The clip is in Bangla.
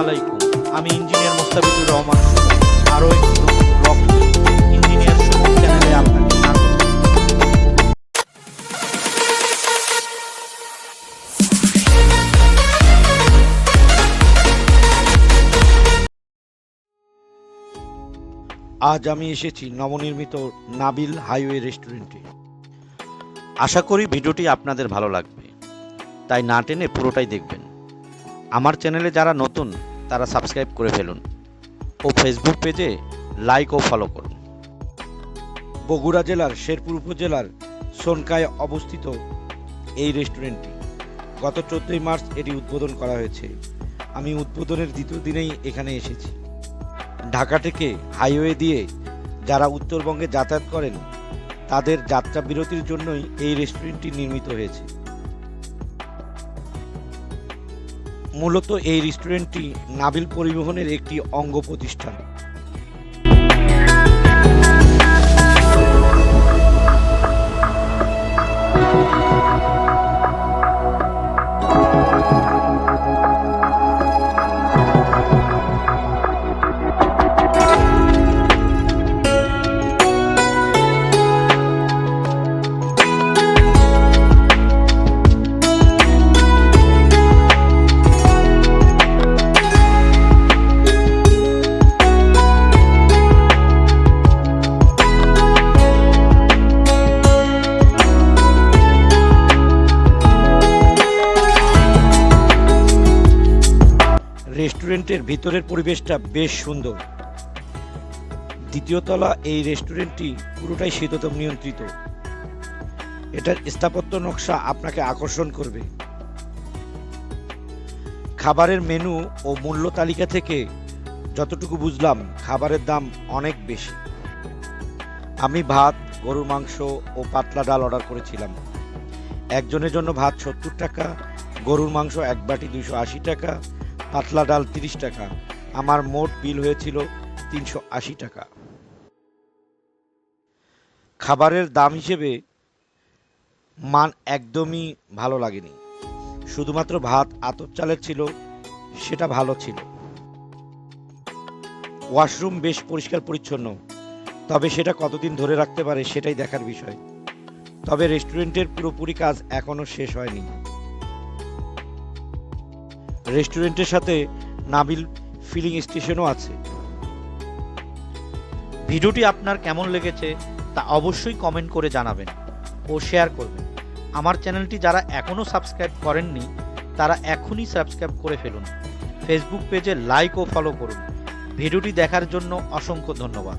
আলাইকুম আমি ইঞ্জিনিয়ার মোস্তাফিজুর রহমান। আরও ইঞ্জিনিয়ার আজ আমি এসেছি নবনির্মিত নাবিল হাইওয়ে রেস্টুরেন্টে। আশা করি ভিডিওটি আপনাদের ভালো লাগবে। তাই না টেনে পুরোটাই দেখবেন। আমার চ্যানেলে যারা নতুন, তারা সাবস্ক্রাইব করে ফেলুন। ও ফেসবুক পেজে লাইক ও ফলো করুন। বগুড়া জেলার শেরপুর উপজেলার সোনকায় অবস্থিত এই রেস্টুরেন্টটি গত চোদ্দই মার্চ এটি উদ্বোধন করা হয়েছে। আমি উদ্বোধনের দ্বিতীয় দিনেই এখানে এসেছি। ঢাকা থেকে হাইওয়ে দিয়ে যারা উত্তরবঙ্গে যাতায়াত করেন, তাদের যাত্রা বিরতির জন্যই এই রেস্টুরেন্টটি নির্মিত হয়েছে। মূলত এই রেস্টুরেন্টটি নাবিল পরিবহনের একটি অঙ্গ প্রতিষ্ঠান। রেস্টুরেন্টের ভিতরের পরিবেশটা বেশ সুন্দর। দ্বিতীয় তলা এই রেস্টুরেন্টটি পুরোটাই শীততাপ নিয়ন্ত্রিত। এটার স্থাপত্য নকশা আপনাকে আকর্ষণ করবে। খাবারের মেনু ও মূল্য তালিকা থেকে যতটুকু বুঝলাম, খাবারের দাম অনেক বেশি। আমি ভাত, গরুর মাংস ও পাতলা ডাল অর্ডার করেছিলাম। একজনের জন্য ভাত সত্তর টাকা, গরুর মাংস এক বাটি দুইশো আশি টাকা পাতলা ডাল তিরিশ টাকা। আমার মোট বিল হয়েছিল তিনশো আশি টাকা। খাবারের দাম হিসেবে মান একদমই ভালো লাগেনি। শুধুমাত্র ভাত আতপ চালের ছিল, সেটা ভালো ছিল। ওয়াশরুম বেশ পরিষ্কার পরিচ্ছন্ন, তবে সেটা কতদিন ধরে রাখতে পারে সেটাই দেখার বিষয়। তবে রেস্টুরেন্টের পুরোপুরি কাজ এখনও শেষ হয়নি। রেস্টুরেন্টের সাথে নাবিল ফিলিং স্টেশনও আছে। ভিডিওটি আপনার কেমন লেগেছে তা অবশ্যই কমেন্ট করে জানাবেন ও শেয়ার করবেন। আমার চ্যানেলটি যারা এখনও সাবস্ক্রাইব করেননি, তারা এখনই সাবস্ক্রাইব করে ফেলুন। ফেসবুক পেজে লাইক ও ফলো করুন। ভিডিওটি দেখার জন্য অসংখ্য ধন্যবাদ।